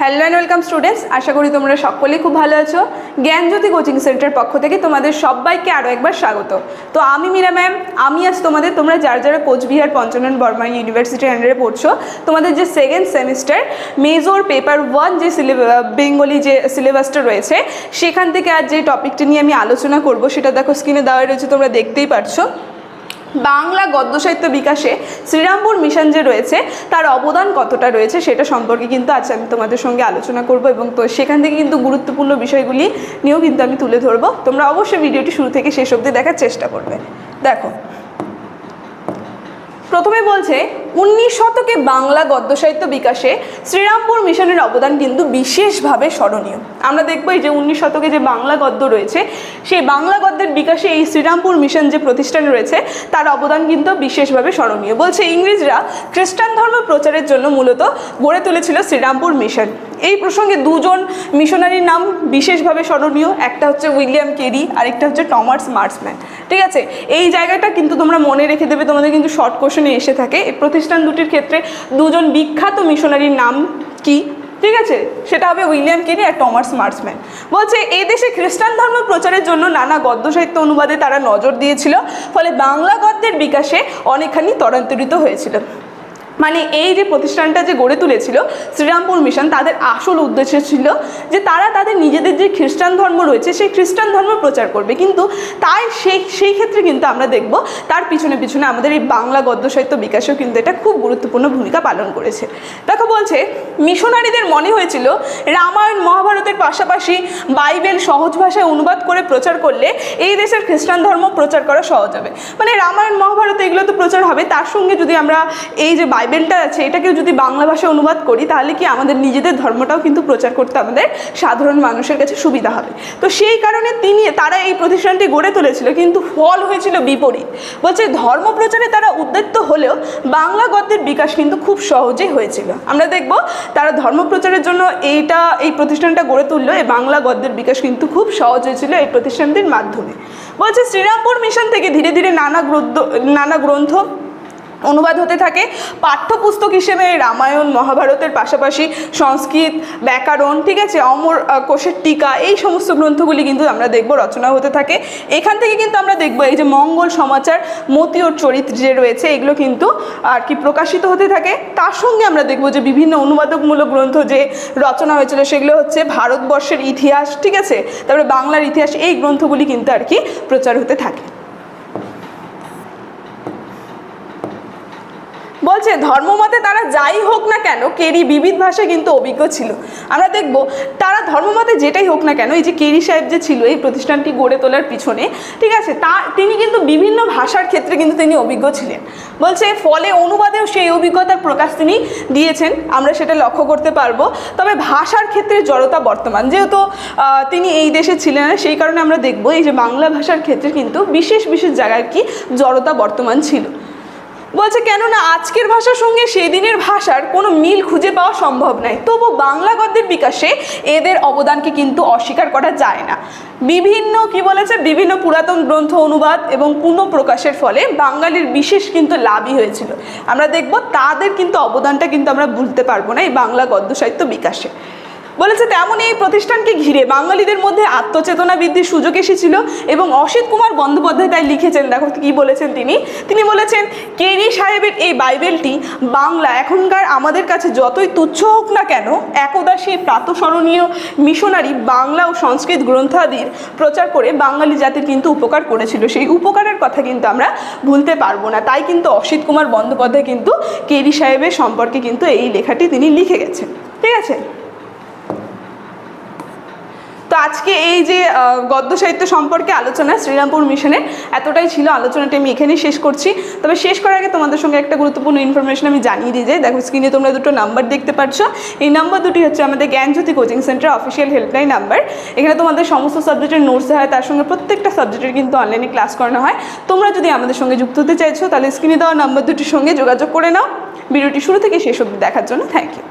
Hello and welcome students আশা করি তোমরা সকলেই খুব ভালো আছো। জ্ঞানজ্যোতি কোচিং সেন্টার পক্ষ থেকে তোমাদের সবাইকে আরও একবার স্বাগত। তো আমি মীরা ম্যাম, আমি আজ তোমাদের, তোমরা যারা যারা কোচবিহার পঞ্চনন বর্মা ইউনিভার্সিটির আন্ডারে পড়ছো, তোমাদের যে second semester major paper one যে বেঙ্গলি যে সিলেবাসটা রয়েছে, সেখান থেকে আজ যে টপিকটা নিয়ে আমি আলোচনা করব, সেটা দেখো স্ক্রিনে দেওয়া রয়েছে, তোমরা দেখতেই পারছ। বাংলা গদ্য সাহিত্য বিকাশে শ্রীরামপুর মিশন যে রয়েছে, তার অবদান কতটা রয়েছে সেটা সম্পর্কে কিন্তু আজ আমি তোমাদের সঙ্গে আলোচনা করব এবং তো সেখান থেকে কিন্তু গুরুত্বপূর্ণ বিষয়গুলি নিয়েও কিন্তু আমি তুলে ধরব। তোমরা অবশ্যই ভিডিওটি শুরু থেকে শেষ অবধি দেখার চেষ্টা করবে। দেখো, প্রথমে বলছে উনিশ শতকে বাংলা গদ্য সাহিত্য বিকাশে শ্রীরামপুর মিশনের অবদান কিন্তু বিশেষভাবে স্মরণীয়। আমরা দেখব এই যে উনিশ শতকে যে বাংলা গদ্য রয়েছে, সেই বাংলা গদ্যের বিকাশে এই শ্রীরামপুর মিশন যে প্রতিষ্ঠান রয়েছে, তার অবদান কিন্তু বিশেষভাবে স্মরণীয়। বলছে ইংরেজরা খ্রিস্টান ধর্ম প্রচারের জন্য মূলত গড়ে তুলেছিল শ্রীরামপুর মিশন। এই প্রসঙ্গে দুজন মিশনারির নাম বিশেষভাবে স্মরণীয়, একটা হচ্ছে উইলিয়াম কেরি, আরেকটা হচ্ছে টমাস মার্সম্যান। ঠিক আছে, এই জায়গাটা কিন্তু তোমরা মনে রেখে দেবে, তোমাদের কিন্তু শর্ট কোশ্চেনে এসে থাকে। এই প্রতিষ্ঠান দুটির ক্ষেত্রে দুজন বিখ্যাত মিশনারির নাম কি? ঠিক আছে? সেটা হবে উইলিয়াম কেরি আর টমাস মার্সম্যান বলছে, এই দেশে খ্রিস্টান ধর্ম প্রচারের জন্য নানা গদ্য সাহিত্য অনুবাদে তারা নজর দিয়েছিল, ফলে বাংলা গদ্যের বিকাশে অনেকখানি ত্বরান্তরিত হয়েছিল। মানে এই যে প্রতিষ্ঠানটা যে গড়ে তুলেছিল, শ্রীরামপুর মিশন তাদের আসল উদ্দেশ্য ছিল যে তারা তাদের নিজেদের যে খ্রিস্টান ধর্ম রয়েছে, সেই খ্রিস্টান ধর্ম প্রচার করবে। কিন্তু তাই সেই সেই ক্ষেত্রে কিন্তু আমরা দেখব তার পিছনে পিছনে আমাদের এই বাংলা গদ্য সাহিত্য বিকাশেও কিন্তু এটা খুব গুরুত্বপূর্ণ ভূমিকা পালন করেছে। দেখো বলছে মিশনারিদের মনে হয়েছিল রামায়ণ, মহাভারতের পাশাপাশি বাইবেল সহজ ভাষায় অনুবাদ করে প্রচার করলে এই দেশের খ্রিস্টান ধর্ম প্রচার করা সহজ হবে। মানে রামায়ণ, মহাভারত এগুলো তো প্রচার হবে। তার সঙ্গে যদি আমরা এই যে বাইবেলটা আছে, এটাকেও যদি বাংলা ভাষায় অনুবাদ করি, তাহলে কি আমাদের নিজেদের ধর্মটাও কিন্তু প্রচার করতে আমাদের সাধারণ মানুষের কাছে সুবিধা হবে। তো সেই কারণে তিনি, তারা এই প্রতিষ্ঠানটি গড়ে তুলেছিল, কিন্তু ফল হয়েছিল বিপরীত। বলছে, ধর্ম প্রচারে তারা উদ্যত্ত হলেও বাংলা গদ্যের বিকাশ কিন্তু খুব সহজেই হয়েছিল। আমরা দেখব তারা ধর্ম প্রচারের জন্য এইটা, এই প্রতিষ্ঠানটা গড়ে তুললো এই বাংলা গদ্যের বিকাশ কিন্তু খুব সহজ হয়েছিল এই প্রতিষ্ঠানটির মাধ্যমে। বলছে শ্রীরামপুর মিশন থেকে ধীরে ধীরে নানা গ্রন্থ নানা গ্রন্থ অনুবাদ হতে থাকে। পাঠ্যপুস্তক হিসেবে রামায়ণ, মহাভারতের পাশাপাশি সংস্কৃত, ব্যাকরণ, ঠিক আছে? অমর কোষের টিকা, এই সমস্ত গ্রন্থগুলি কিন্তু আমরা দেখব রচনা হতে থাকে। এখান থেকে কিন্তু আমরা দেখব এই যে মঙ্গল সমাচার মতিওর চরিত্র যে রয়েছে, এগুলো কিন্তু আর কি প্রকাশিত হতে থাকে। তার সঙ্গে আমরা দেখব যে বিভিন্ন অনুবাদকমূলক গ্রন্থ যে রচনা হয়েছিল, সেগুলো হচ্ছে ভারতবর্ষের ইতিহাস, ঠিক আছে? তারপরে বাংলার ইতিহাস, এই গ্রন্থগুলি কিন্তু আর কি প্রচার হতে থাকে। বলছে ধর্মমতে তারা যাই হোক না কেন, কেরি বিবিধ ভাষায় কিন্তু অভিজ্ঞ ছিল। আমরা দেখব, তারা ধর্মমতে যেটাই হোক না কেন, এই যে কেরি সাহেব যে ছিল, এই প্রতিষ্ঠানটি গড়ে তোলার পিছনে, ঠিক আছে, তা তিনি কিন্তু বিভিন্ন ভাষার ক্ষেত্রে কিন্তু তিনি অভিজ্ঞ ছিলেন। বলছে, ফলে অনুবাদেও সেই অভিজ্ঞতার প্রকাশ তিনি দিয়েছেন, আমরা সেটা লক্ষ্য করতে পারব। তবে ভাষার ক্ষেত্রে জড়তা বর্তমান। যেহেতু তিনি এই দেশে ছিলেন না, সেই কারণে আমরা দেখব, এই যে বাংলা ভাষার ক্ষেত্রে কিন্তু বিশেষ বিশেষ জায়গায় কি জড়তা বর্তমান ছিল। বলছে, কেননা আজকের ভাষার সঙ্গে সেই দিনের ভাষার কোনো মিল খুঁজে পাওয়া সম্ভব নয় তবু বাংলা গদ্যের বিকাশে এদের অবদানকে কিন্তু অস্বীকার করা যায় না। বিভিন্ন, কি বলেছে, বিভিন্ন পুরাতন গ্রন্থ অনুবাদ এবং পুনঃপ্রকাশের ফলে বাঙালির বিশেষ কিন্তু লাভই হয়েছিল। আমরা দেখব তাদের কিন্তু অবদানটা কিন্তু আমরা ভুলতে পারব না এই বাংলা গদ্য সাহিত্য বিকাশে। বলেছে তেমন এই প্রতিষ্ঠানকে ঘিরে বাঙালিদের মধ্যে আত্মচেতনা বৃদ্ধির সুযোগ এসেছিল এবং অসিত কুমার বন্দ্যোপাধ্যায় তাই লিখেছেন, দেখো কি বলেছেন তিনি। তিনি বলেছেন কেরি সাহেবের এই বাইবেলটি বাংলা, এখনকার আমাদের কাছে যতই তুচ্ছ হোক না কেন, একদা সেই প্রাতঃস্মরণীয় মিশনারি বাংলা ও সংস্কৃত গ্রন্থাদির প্রচার করে বাঙালি জাতির কিন্তু উপকার করেছিল। সেই উপকারের কথা কিন্তু আমরা ভুলতে পারব না। তাই কিন্তু অসিত কুমার বন্দ্যোপাধ্যায় কিন্তু কেরি সাহেবের সম্পর্কে কিন্তু এই লেখাটি তিনি লিখে গেছেন। ঠিক আছে? আজকে এই যে গদ্য সাহিত্য সম্পর্কে আলোচনা শ্রীরামপুর মিশনের এতটাই ছিল, আলোচনাটি আমি এখানেই শেষ করছি। তবে শেষ করার আগে তোমাদের সঙ্গে একটা গুরুত্বপূর্ণ ইনফরমেশন আমি জানিয়ে দিয়ে যাই দেখো স্ক্রিনে তোমরা দুটো নাম্বার দেখতে পাচ্ছ এই নাম্বার দুটি হচ্ছে আমাদের Gyanjyoti coaching centre official helpline number এখানে তোমাদের সমস্ত সাবজেক্টের নোটস দেওয়া হয়, তার সঙ্গে প্রত্যেকটা সাবজেক্টের কিন্তু অনলাইনে ক্লাস করানো হয়। তোমরা যদি আমাদের সঙ্গে যুক্ত হতে চাইছো, তাহলে স্ক্রিনে দেওয়া নাম্বার দুটির সঙ্গে যোগাযোগ করে নাও। ভিডিওটি শুরু থেকে শেষ অবধি দেখার জন্য থ্যাংক ইউ